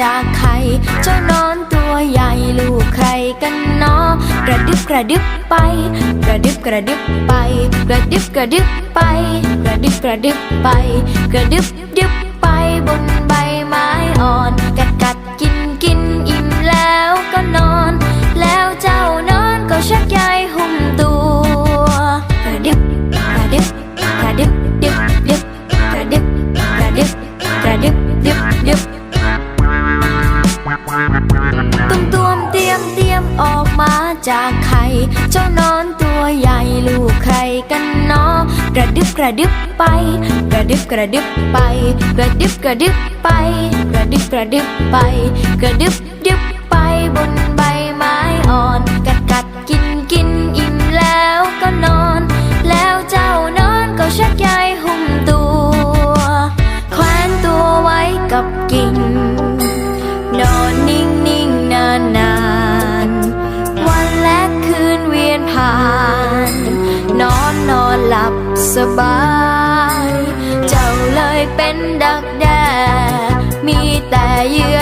จากไข่เจ้านอนตัวใหญ่ลูกใครกันเนาะกระดึบกระดึบไป กระดึบกระดึบไป กระดึบกระดึบไป กระดึบกระดึบไป กระดึบดึบไปบ จากไข่เจ้านอนตัวใหญ่ลูกใครกันเนาะกระดึบกระดึบไป กระดึบกระดึบไป กระดึบกระดึบไป กระดึบกระดึบไป กระดึบดึบไปบนใบไม้อ่อน กัดกัดกินกินอิ่มแล้วก็นอน แล้วเจ้านอนก็ชักใยหุ้มตัวแขวนตัวไว้กับกิ่ง หลับสบาย เจ้าเลยเป็นดักแด้มีแต่เยื่อ